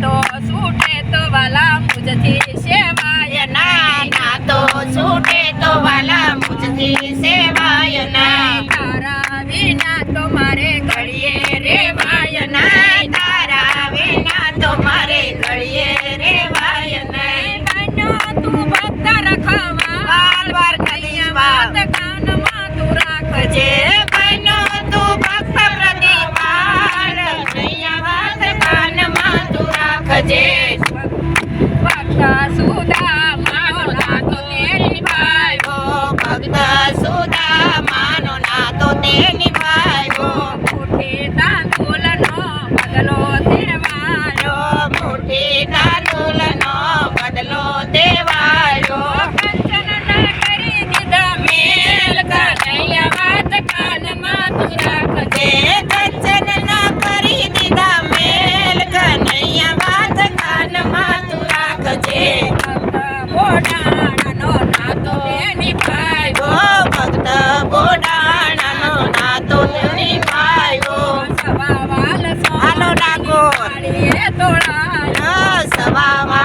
તો છૂટે તો વાલા મુજથી સેવાય ના ના તો છૂટે ભક્ત સુદા માનો ના તો તેની પાણીએ તોળાયા સવા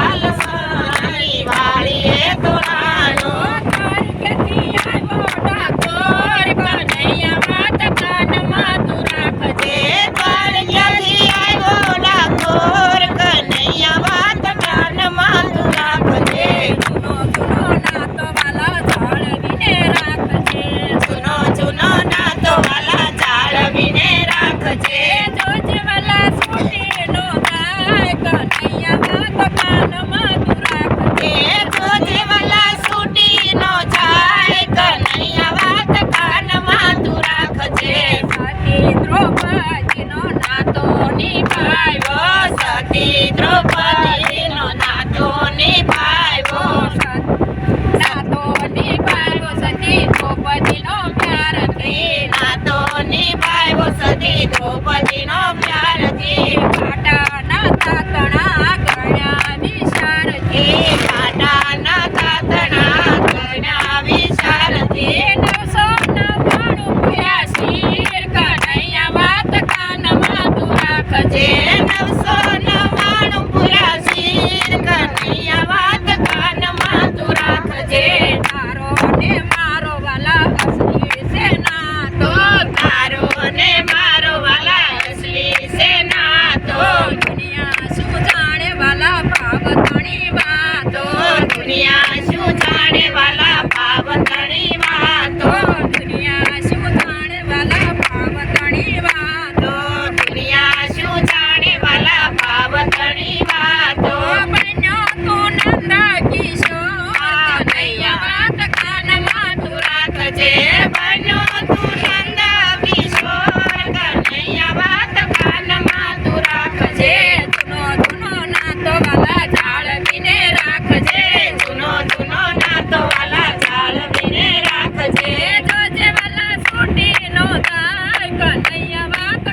कन्हैया बात